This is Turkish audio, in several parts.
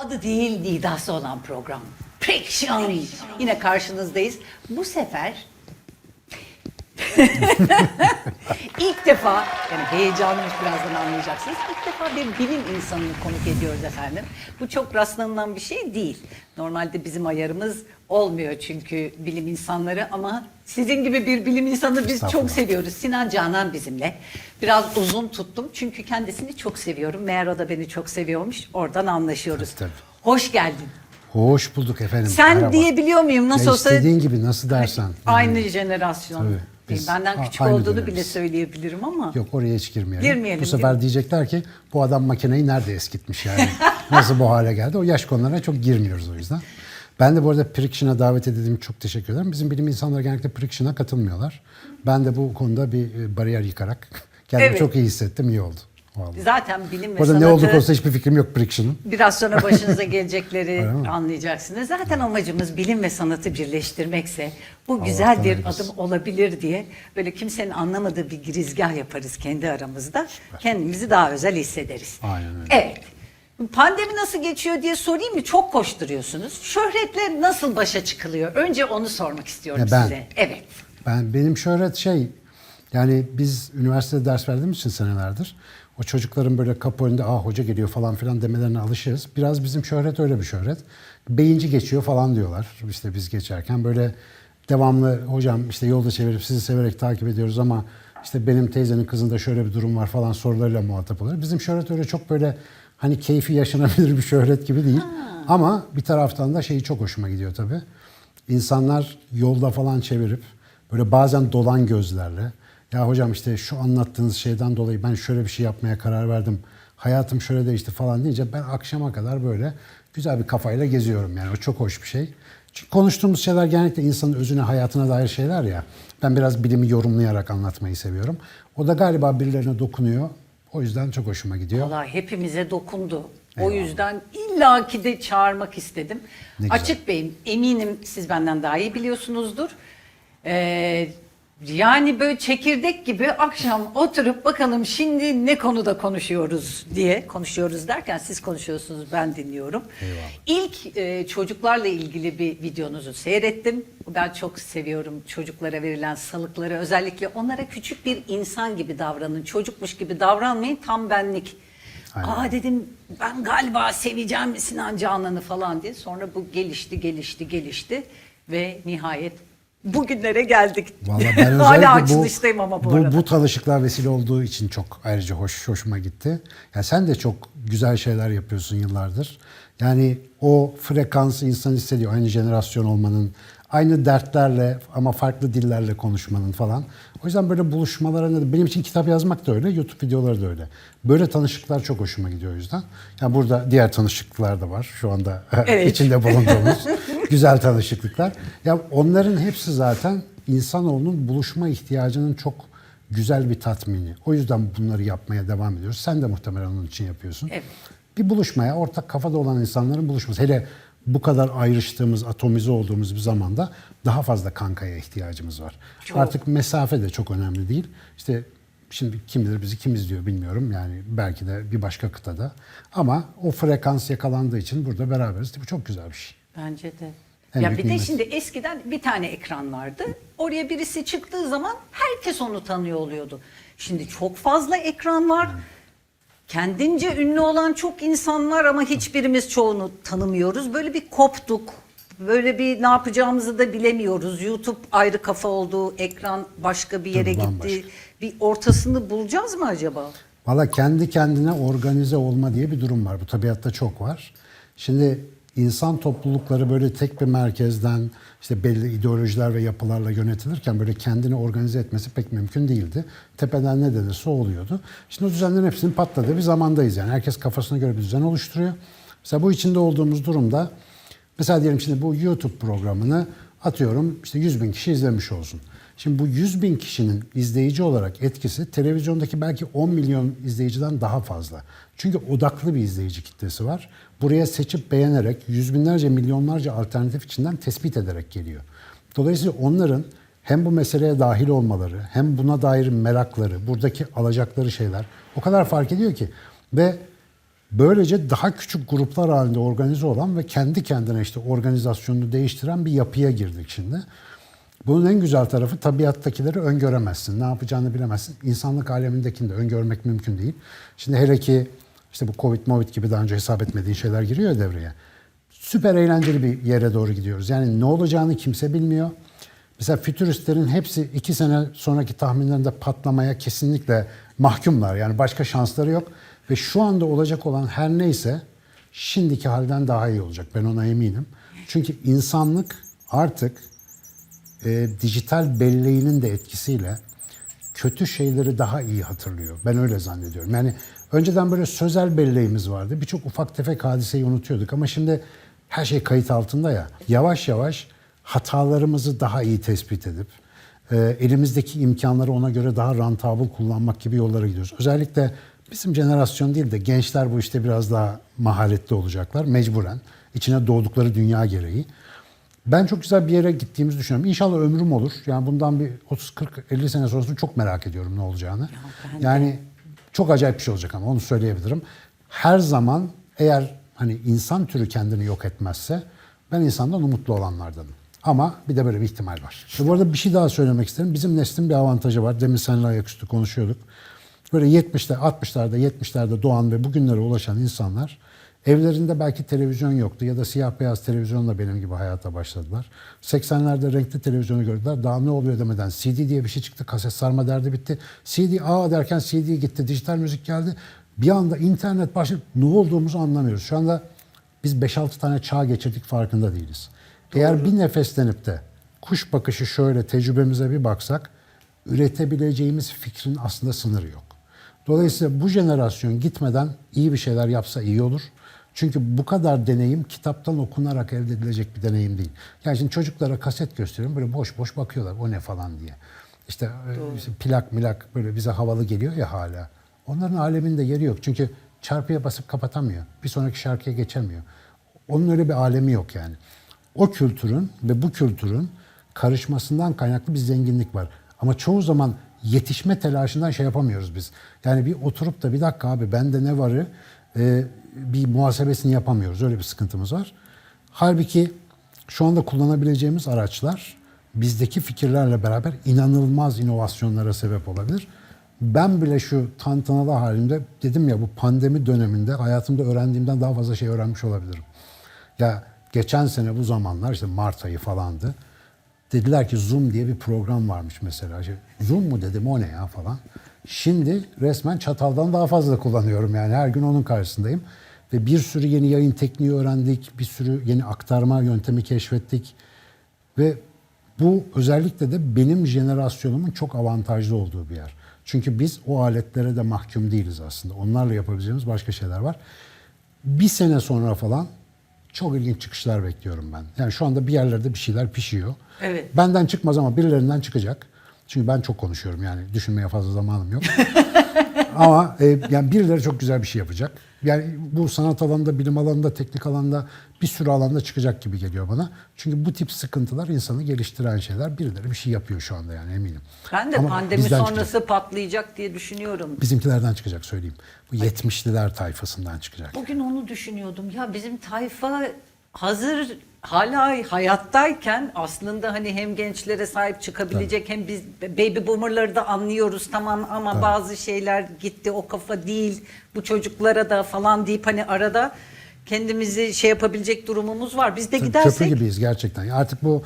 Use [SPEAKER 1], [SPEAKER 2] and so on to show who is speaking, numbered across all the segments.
[SPEAKER 1] Adı değil nidası olan program. Friction. Yine karşınızdayız. Bu sefer ilk defa yani heyecanlıymış birazdan anlayacaksınız. İlk defa bir bilim insanını konuk ediyoruz efendim. Bu çok rastlanılan bir şey değil. Normalde bizim ayarımız olmuyor çünkü bilim insanları ama sizin gibi bir bilim insanı biz çok seviyoruz. Sinan Canan bizimle. Biraz uzun tuttum çünkü kendisini çok seviyorum. Meğer o da beni çok seviyormuş. Oradan anlaşıyoruz.
[SPEAKER 2] Tabii.
[SPEAKER 1] Hoş geldin.
[SPEAKER 2] Hoş bulduk efendim.
[SPEAKER 1] Sen
[SPEAKER 2] Merhaba.
[SPEAKER 1] diyebiliyor muyum? Nasıl
[SPEAKER 2] ya
[SPEAKER 1] olsa
[SPEAKER 2] istediğin gibi nasıl dersen. Yani-
[SPEAKER 1] aynı jenerasyon.
[SPEAKER 2] Tabii, biz
[SPEAKER 1] Benden
[SPEAKER 2] a-
[SPEAKER 1] küçük olduğunu
[SPEAKER 2] dönemiz.
[SPEAKER 1] bile söyleyebilirim ama.
[SPEAKER 2] Yok oraya hiç girmeyelim.
[SPEAKER 1] Girmeyelim,
[SPEAKER 2] Bu sefer
[SPEAKER 1] girmeyelim.
[SPEAKER 2] diyecekler ki bu adam makineyi nerede eskitmiş yani. Nasıl bu hale geldi? O yaş konularına çok girmiyoruz o yüzden. Ben de bu arada Priction'a davet edildiğim çok teşekkür ederim. Bizim bilim insanları genellikle Priction'a katılmıyorlar. Ben de bu konuda bir e, bariyer yıkarak kendimi
[SPEAKER 1] Evet.
[SPEAKER 2] çok iyi hissettim. iyi oldu. Vallahi.
[SPEAKER 1] Zaten bilim ve sanatı
[SPEAKER 2] ne olduk olsa hiçbir fikrim yok Priction'ın.
[SPEAKER 1] biraz sonra başınıza gelecekleri anlayacaksınız. Zaten amacımız bilim ve sanatı birleştirmekse bu
[SPEAKER 2] Allah
[SPEAKER 1] güzel bir adım olabilir diye böyle kimsenin anlamadığı bir girizgah yaparız kendi aramızda. Kendimizi daha özel hissederiz.
[SPEAKER 2] Aynen öyle.
[SPEAKER 1] Evet. Pandemi nasıl geçiyor diye sorayım mı? Çok koşturuyorsunuz. Şöhretle nasıl başa çıkılıyor? Önce onu sormak istiyorum
[SPEAKER 2] Ya ben-
[SPEAKER 1] size. Evet.
[SPEAKER 2] Ben benim şöhret şey yani biz üniversitede ders verdiğimiz için senelerdir o çocukların böyle kapı önünde aa hoca geliyor falan filan demelerine alışırız. Biraz bizim şöhret öyle bir şöhret. Beyinci geçiyor falan diyorlar işte biz geçerken böyle devamlı hocam işte yolda çevirip sizi severek takip ediyoruz ama işte benim teyzenin kızında şöyle bir durum var falan sorularıyla muhatap oluyor. Bizim şöhret öyle çok böyle hani keyfi yaşanabilir bir şöhret gibi değil. Ama bir taraftan da şeyi çok hoşuma gidiyor tabii. İnsanlar yolda falan çevirip böyle bazen dolan gözlerle ya hocam işte şu anlattığınız şeyden dolayı ben şöyle bir şey yapmaya karar verdim. Hayatım şöyle değişti falan deyince ben akşama kadar böyle güzel bir kafayla geziyorum yani o çok hoş bir şey. Çünkü konuştuğumuz şeyler genellikle insanın özüne, hayatına dair şeyler ya. Ben biraz bilimi yorumlayarak anlatmayı seviyorum. O da galiba birilerine dokunuyor. O yüzden çok hoşuma gidiyor.
[SPEAKER 1] Valla hepimize dokundu. O
[SPEAKER 2] Eyvallah.
[SPEAKER 1] yüzden illaki de çağırmak istedim. Açık Bey'im eminim siz benden daha iyi biliyorsunuzdur. Ee, yani böyle çekirdek gibi akşam oturup bakalım şimdi ne konuda konuşuyoruz diye konuşuyoruz derken siz konuşuyorsunuz ben dinliyorum.
[SPEAKER 2] Eyvallah.
[SPEAKER 1] İlk e, çocuklarla ilgili bir videonuzu seyrettim. Ben çok seviyorum çocuklara verilen salıkları. Özellikle onlara küçük bir insan gibi davranın. Çocukmuş gibi davranmayın. Tam benlik.
[SPEAKER 2] Aynen.
[SPEAKER 1] Aa dedim ben galiba seveceğim Sinan Canan'ı falan diye. Sonra bu gelişti, gelişti, gelişti ve nihayet bugünlere geldik.
[SPEAKER 2] Vallahi ben
[SPEAKER 1] Hala
[SPEAKER 2] özellikle bu,
[SPEAKER 1] açılıştayım ama bu, arada.
[SPEAKER 2] bu tanışıklığa vesile olduğu için çok ayrıca hoş hoşuma gitti. Ya sen de çok güzel şeyler yapıyorsun yıllardır. Yani o frekansı insan hissediyor. Aynı jenerasyon olmanın, aynı dertlerle ama farklı dillerle konuşmanın falan. O yüzden böyle buluşmalara ne benim için kitap yazmak da öyle, YouTube videoları da öyle. Böyle tanışıklıklar çok hoşuma gidiyor o yüzden. Yani burada diğer tanışıklıklar da var şu anda
[SPEAKER 1] Evet.
[SPEAKER 2] içinde bulunduğumuz güzel tanışıklıklar. Ya onların hepsi zaten insanoğlunun buluşma ihtiyacının çok güzel bir tatmini. O yüzden bunları yapmaya devam ediyoruz. Sen de muhtemelen onun için yapıyorsun.
[SPEAKER 1] Evet.
[SPEAKER 2] Bir buluşmaya, ortak kafada olan insanların buluşması. Hele bu kadar ayrıştığımız, atomize olduğumuz bir zamanda daha fazla kankaya ihtiyacımız var.
[SPEAKER 1] Çok.
[SPEAKER 2] Artık mesafe de çok önemli değil. İşte şimdi kim bilir bizi kim izliyor bilmiyorum. Yani belki de bir başka kıtada. Ama o frekans yakalandığı için burada beraberiz. Bu çok güzel bir şey.
[SPEAKER 1] Bence de.
[SPEAKER 2] En
[SPEAKER 1] ya bir de şimdi eskiden bir tane ekran vardı. Oraya birisi çıktığı zaman herkes onu tanıyor oluyordu. Şimdi çok fazla ekran var. Kendince ünlü olan çok insan var ama hiçbirimiz çoğunu tanımıyoruz. Böyle bir koptuk. Böyle bir ne yapacağımızı da bilemiyoruz. YouTube ayrı kafa oldu, ekran başka bir yere
[SPEAKER 2] Tabii,
[SPEAKER 1] gitti.
[SPEAKER 2] bambaşka.
[SPEAKER 1] Bir ortasını bulacağız mı acaba?
[SPEAKER 2] Valla kendi kendine organize olma diye bir durum var. Bu tabiatta çok var. Şimdi insan toplulukları böyle tek bir merkezden işte belli ideolojiler ve yapılarla yönetilirken böyle kendini organize etmesi pek mümkün değildi. Tepeden ne denirse o oluyordu. Şimdi o düzenlerin hepsinin patladığı bir zamandayız yani. Herkes kafasına göre bir düzen oluşturuyor. Mesela bu içinde olduğumuz durumda mesela diyelim şimdi bu YouTube programını atıyorum işte 100 bin kişi izlemiş olsun. Şimdi bu 100 bin kişinin izleyici olarak etkisi televizyondaki belki 10 milyon izleyiciden daha fazla. Çünkü odaklı bir izleyici kitlesi var. Buraya seçip beğenerek yüz binlerce milyonlarca alternatif içinden tespit ederek geliyor. Dolayısıyla onların hem bu meseleye dahil olmaları hem buna dair merakları, buradaki alacakları şeyler o kadar fark ediyor ki ve Böylece daha küçük gruplar halinde organize olan ve kendi kendine işte organizasyonunu değiştiren bir yapıya girdik şimdi. Bunun en güzel tarafı tabiattakileri öngöremezsin. Ne yapacağını bilemezsin. İnsanlık alemindekini de öngörmek mümkün değil. Şimdi hele ki işte bu Covid, Movid gibi daha önce hesap etmediğin şeyler giriyor devreye. Süper eğlenceli bir yere doğru gidiyoruz. Yani ne olacağını kimse bilmiyor. Mesela fütüristlerin hepsi iki sene sonraki tahminlerinde patlamaya kesinlikle mahkumlar. Yani başka şansları yok. Ve şu anda olacak olan her neyse şimdiki halden daha iyi olacak. Ben ona eminim. Çünkü insanlık artık e, dijital belleğinin de etkisiyle kötü şeyleri daha iyi hatırlıyor. Ben öyle zannediyorum. Yani önceden böyle sözel belleğimiz vardı. Birçok ufak tefek hadiseyi unutuyorduk ama şimdi her şey kayıt altında ya. Yavaş yavaş hatalarımızı daha iyi tespit edip e, elimizdeki imkanları ona göre daha rantabıl kullanmak gibi yollara gidiyoruz. Özellikle bizim jenerasyon değil de gençler bu işte biraz daha maharetli olacaklar mecburen. İçine doğdukları dünya gereği. Ben çok güzel bir yere gittiğimizi düşünüyorum. İnşallah ömrüm olur. Yani bundan bir 30 40 50 sene sonrasını çok merak ediyorum ne olacağını. yani çok acayip bir şey olacak ama onu söyleyebilirim. Her zaman eğer hani insan türü kendini yok etmezse ben insandan umutlu olanlardanım. Ama bir de böyle bir ihtimal var. İşte bu arada bir şey daha söylemek isterim. Bizim neslin bir avantajı var. Demin seninle ayaküstü konuşuyorduk. Böyle 70'ler, 60'larda, 70'lerde doğan ve bugünlere ulaşan insanlar evlerinde belki televizyon yoktu ya da siyah beyaz televizyonla benim gibi hayata başladılar. 80'lerde renkli televizyonu gördüler. Daha ne oluyor demeden CD diye bir şey çıktı. Kaset sarma derdi bitti. CD aa derken CD gitti. Dijital müzik geldi. Bir anda internet başladı. Ne olduğumuzu anlamıyoruz. Şu anda biz 5-6 tane çağ geçirdik farkında değiliz. Eğer bir nefeslenip de kuş bakışı şöyle tecrübemize bir baksak üretebileceğimiz fikrin aslında sınırı yok. Dolayısıyla bu jenerasyon gitmeden iyi bir şeyler yapsa iyi olur. Çünkü bu kadar deneyim kitaptan okunarak elde edilecek bir deneyim değil. Yani şimdi çocuklara kaset gösteriyorum böyle boş boş bakıyorlar o ne falan diye. İşte, e, işte plak milak böyle bize havalı geliyor ya hala. Onların aleminde yeri yok. Çünkü çarpıya basıp kapatamıyor. Bir sonraki şarkıya geçemiyor. Onun öyle bir alemi yok yani. O kültürün ve bu kültürün karışmasından kaynaklı bir zenginlik var. Ama çoğu zaman yetişme telaşından şey yapamıyoruz biz. Yani bir oturup da bir dakika abi bende ne varı e, bir muhasebesini yapamıyoruz. Öyle bir sıkıntımız var. Halbuki şu anda kullanabileceğimiz araçlar bizdeki fikirlerle beraber inanılmaz inovasyonlara sebep olabilir. Ben bile şu tantanalı halimde dedim ya bu pandemi döneminde hayatımda öğrendiğimden daha fazla şey öğrenmiş olabilirim. Ya geçen sene bu zamanlar işte Mart ayı falandı. Dediler ki Zoom diye bir program varmış mesela. İşte, Zoom mu dedim o ne ya falan. Şimdi resmen çataldan daha fazla kullanıyorum yani her gün onun karşısındayım. Ve bir sürü yeni yayın tekniği öğrendik, bir sürü yeni aktarma yöntemi keşfettik. Ve bu özellikle de benim jenerasyonumun çok avantajlı olduğu bir yer. Çünkü biz o aletlere de mahkum değiliz aslında. Onlarla yapabileceğimiz başka şeyler var. Bir sene sonra falan çok ilginç çıkışlar bekliyorum ben. Yani şu anda bir yerlerde bir şeyler pişiyor.
[SPEAKER 1] Evet.
[SPEAKER 2] Benden çıkmaz ama birilerinden çıkacak. Çünkü ben çok konuşuyorum yani düşünmeye fazla zamanım yok. ama e, yani birileri çok güzel bir şey yapacak. Yani bu sanat alanında, bilim alanında, teknik alanda bir sürü alanda çıkacak gibi geliyor bana. Çünkü bu tip sıkıntılar insanı geliştiren şeyler. Birileri bir şey yapıyor şu anda yani eminim.
[SPEAKER 1] Ben de
[SPEAKER 2] Ama
[SPEAKER 1] pandemi sonrası
[SPEAKER 2] çıkacak.
[SPEAKER 1] patlayacak diye düşünüyorum.
[SPEAKER 2] Bizimkilerden çıkacak söyleyeyim. Bu 70'liler tayfasından çıkacak.
[SPEAKER 1] Bugün onu düşünüyordum. Ya bizim tayfa hazır hala hayattayken aslında hani hem gençlere sahip çıkabilecek hem biz baby boomerları da anlıyoruz tamam ama bazı şeyler gitti o kafa değil bu çocuklara da falan deyip hani arada kendimizi şey yapabilecek durumumuz var. Biz de
[SPEAKER 2] Tabii
[SPEAKER 1] gidersek
[SPEAKER 2] Köprü gibiyiz gerçekten. Artık bu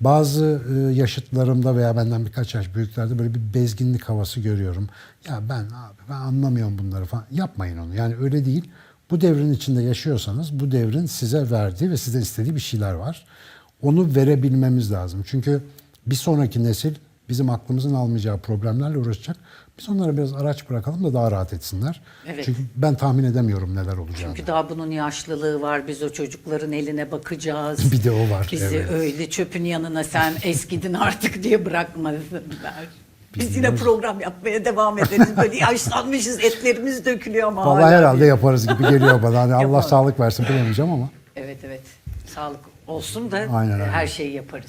[SPEAKER 2] bazı e, yaşıtlarımda veya benden birkaç yaş büyüklerde böyle bir bezginlik havası görüyorum. Ya ben abi ben anlamıyorum bunları falan. Yapmayın onu. Yani öyle değil. Bu devrin içinde yaşıyorsanız bu devrin size verdiği ve sizden istediği bir şeyler var. Onu verebilmemiz lazım. Çünkü bir sonraki nesil bizim aklımızın almayacağı problemlerle uğraşacak. Biz onlara biraz araç bırakalım da daha rahat etsinler.
[SPEAKER 1] Evet.
[SPEAKER 2] Çünkü ben tahmin edemiyorum neler olacağını.
[SPEAKER 1] Çünkü daha bunun yaşlılığı var. Biz o çocukların eline bakacağız.
[SPEAKER 2] Bir de o var,
[SPEAKER 1] Bizi
[SPEAKER 2] evet.
[SPEAKER 1] öyle çöpün yanına sen eskidin artık diye bırakmasınlar. Biz yine program yapmaya devam ederiz. Böyle yaşlanmışız, etlerimiz dökülüyor ama
[SPEAKER 2] Vallahi
[SPEAKER 1] hala
[SPEAKER 2] herhalde yaparız gibi geliyor bana. Hani Allah sağlık versin bilemeyeceğim ama.
[SPEAKER 1] Evet evet. Sağlık olsun da
[SPEAKER 2] Aynen, aynen.
[SPEAKER 1] her şeyi yaparız.